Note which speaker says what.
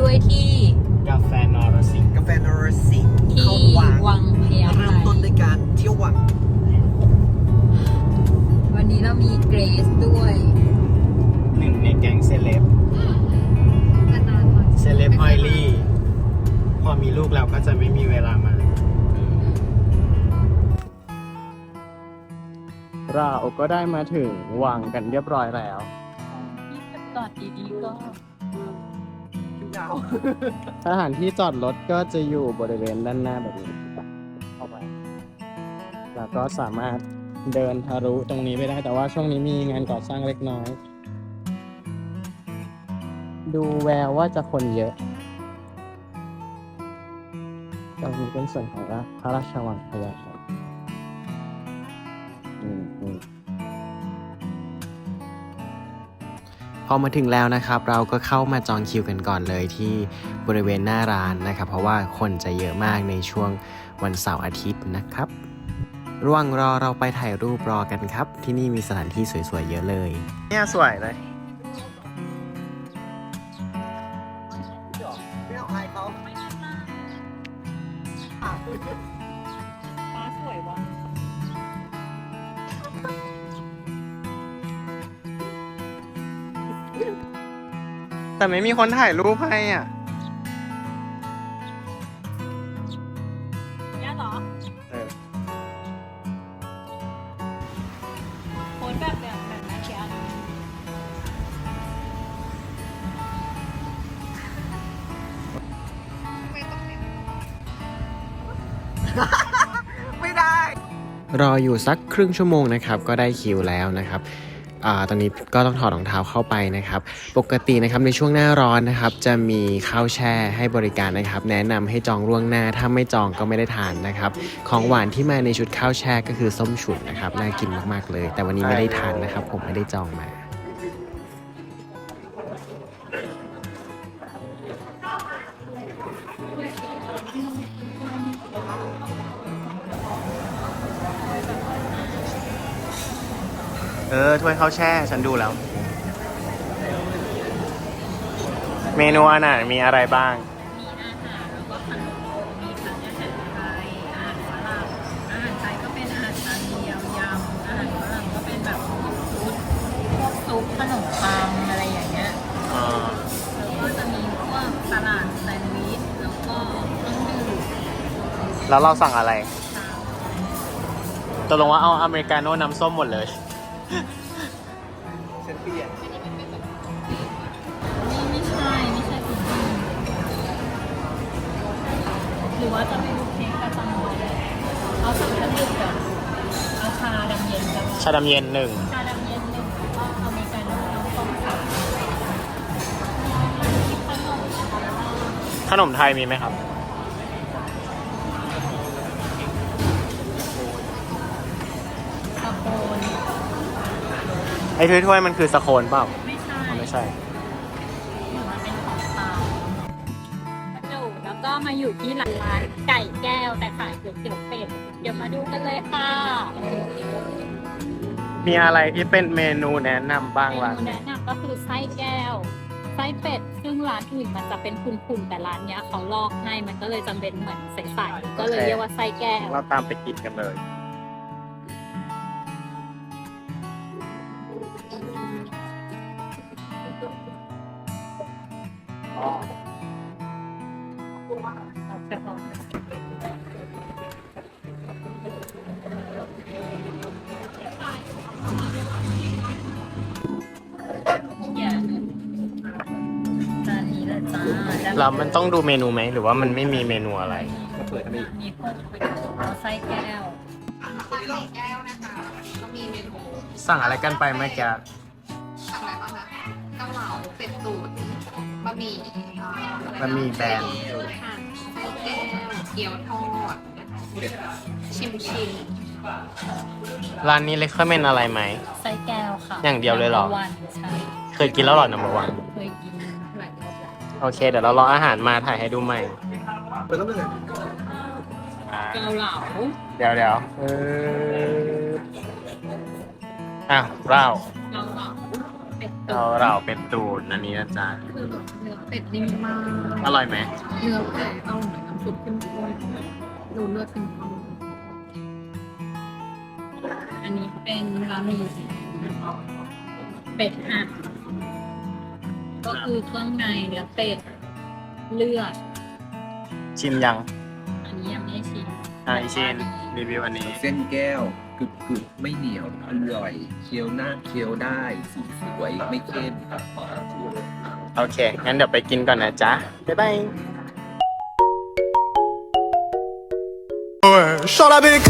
Speaker 1: ด้วยที่
Speaker 2: กาแฟนอรสิงห์
Speaker 3: กาแฟนรสิงที่วางว
Speaker 1: ังพญาไทเริ่
Speaker 2: มต้นในกา
Speaker 3: รเที่ยววัง
Speaker 1: วันนี้เรามีเกรซด้วย
Speaker 2: หนึ่งในแก๊งเซเลบ
Speaker 4: เซเลบไอรี่
Speaker 2: พอมีลูกเราก็จะไม่มีเวลามา เราก็ได้มาถึงวังกันเรียบร้อยแล้ว
Speaker 1: ที่ก่อนดีๆก็
Speaker 2: สถานที่จอดรถก็จะอยู่บริเวณด้านหน้าแบบนี้เข้าไปแล้วก็สามารถเดินทะลุตรงนี้ไปได้ แต่ว่าช่วงนี้มีงานก่อสร้างเล็กน้อย ดูแววว่าจะคนเยอะตรงนี้เป็นส่วนของพระราชวังพญาไทอืมอืม
Speaker 5: อมาถึงแล้วนะครับ เราก็เข้ามาจองคิวกันก่อนเลยที่บริเวณหน้าร้านนะครับ เพราะว่าคนจะเยอะมากในช่วงวันเสาร์อาทิตย์นะครับ ระหว่างรอเราไปถ่ายรูปรอกันครับ ที่นี่มีสถานที่สวยๆเยอะเลย
Speaker 2: เนี่ยสวยเลย แต่ไม่มีคนถ่ายรูปให้อะ
Speaker 1: เนี่ยเหรอ
Speaker 2: เออ
Speaker 1: โพสแบบแบบแบบนักเขียน
Speaker 5: รออยู่สักครึ่งชั่วโมงนะครับ ก็ได้คิวแล้วนะครับอ่า ตอนนี้ก็ต้องถอดรองเท้าเข้าไปนะครับ ปกตินะครับในช่วงหน้าร้อนนะครับ จะมีข้าวแช่ให้บริการนะครับ แนะนำให้จองล่วงหน้า ถ้าไม่จองก็ไม่ได้ทานนะครับ ของหวานที่มาในชุดข้าวแช่ก็คือส้มฉุนนะครับ น่ากินมากๆเลย แต่วันนี้ไม่ได้ทานนะครับ ผมไม่ได้จองมา
Speaker 2: เออ ถ้วยข้าวแช่ ฉันดูแล้ว เมนูอาหารมีอะไรบ้าง
Speaker 1: มีอาหารแล้วก็ขนมมีทั้งอาหารไทยอาหารฝรั่งอาหารไทยก็เป็นอาหารจานเดียวยำอาหารฝรั่งก็เป็นแบบพวกซุปพวกซุปขนมปังอะไรอย่างเงี้ย
Speaker 2: อ่า
Speaker 1: แล้วก็จะมีพวกสลัดแซนด์วิชแล้วก็เครื่องดื่ม
Speaker 2: แล้วเราสั่งอะไร
Speaker 1: ชา
Speaker 2: ตกลงว่าเอาอเมริกาโน่น้ำส้มหมดเลย ฉันเปลี่ยน
Speaker 1: นี่ไม่ใช่ ไม่ใช่คุณพี่หรือว่าจะไปดูเค้กประจำวันเอาสั่งเครื่องดื่มก่อนเอาชาดำเย็นกับ
Speaker 2: ชาดำเย็นหนึ่ง
Speaker 1: ชาดำเย็นหนึ่งแล้วก็อเมริกาโน่น้ำส้มสามขนม
Speaker 2: ขนมไทยมีไหมครับ อ้ถ้วยๆมันคือสโคนเปล่า
Speaker 1: ไม่ใช่
Speaker 2: ไม่ใช่
Speaker 1: เหมือนมันเป็นของตามมาดูแล้วก็มาอยู่ที่ร้านไก่แก้วแต่ขายก๋วยเตี๋ยวเป็ด เดี๋ยวมาดูกันเลยค่ะ
Speaker 2: มีอะไรที่เป็นเมนูแนะนำบ้าง
Speaker 1: เม
Speaker 2: ล่ะ
Speaker 1: นูแนะนำก็คือไส้แก้ว ไส้เป็ด ซึ่งร้านอื่นมันจะเป็นคุนๆแต่ร้านเนี้ยเขาลอกให้ มันก็เลยจำเป็นเหมือนใสๆก็เลยเรียกว่าไส้แก้ว
Speaker 2: เราตามไปกินกันเลย
Speaker 1: เลยจ้า
Speaker 2: มันต้องดูเมนูไหม หรือว่ามันไม่มีเมนูอะไร
Speaker 1: มีพวกเอาไส้แก้ว
Speaker 4: แก้วนะคะก็มีเมนู
Speaker 2: สั่งอะไรกันไปเมื่อกี้
Speaker 4: สั่งอะไรบ้างคะเกาเหลาเป็ดตุ๋นบะหมี่อ่าอะไรนะ
Speaker 2: มันมีแบรนด์
Speaker 4: ค่ะไส้แก้ว เกี๊ยวทอดนะคะชิมชิม
Speaker 2: ร้านนี้เลคเมนอะไรไหม
Speaker 1: ไส้แก้วค่ะ
Speaker 2: อย่างเดียวเลยเหรอ
Speaker 1: number one ใช่
Speaker 2: เคยกินแล้วเหรอนัมเบอร์วัน
Speaker 1: เคยกินหลายรอบแล้ว
Speaker 2: โอเค เดี๋ยวเรารออาหารมาถ่ายให้ดูใหม่อ่า
Speaker 1: เกาเหลา
Speaker 2: เดี๋ยวเดี๋ยวเอออะเรา
Speaker 1: เกาเหลาเป็ดตุ๋
Speaker 2: เรา
Speaker 1: น
Speaker 2: เราเป็นตูนอันนี้นะจ๊ะ
Speaker 4: คือแบบเนื้อเป็ดนิ่มมาก
Speaker 2: อร่อยไหม
Speaker 4: เนื้อเป็ดเอาเหมือน น้ำซุปเข้มข้นดูเลือดเป็นข้น
Speaker 1: อันนี้เป็นราเมงเป็ดหั่นก็คือเครื่องในเนื้อเป็ดเลือด
Speaker 2: ชิมยัง
Speaker 1: อันนี้ยังไม่ได้ชิม
Speaker 2: อ่าอีชินรีวิวอันนี้
Speaker 6: เส้นแก้วกรึบกรึบไม่เหนียวอร่อยเคี้ยวหน้าเคี้ยวได้สีสวยไม่เข้ม
Speaker 2: โอเค งั้นเดี๋ยวไปกินก่อนนะจ๊ะ บ๊ายบาย
Speaker 7: Shall I be been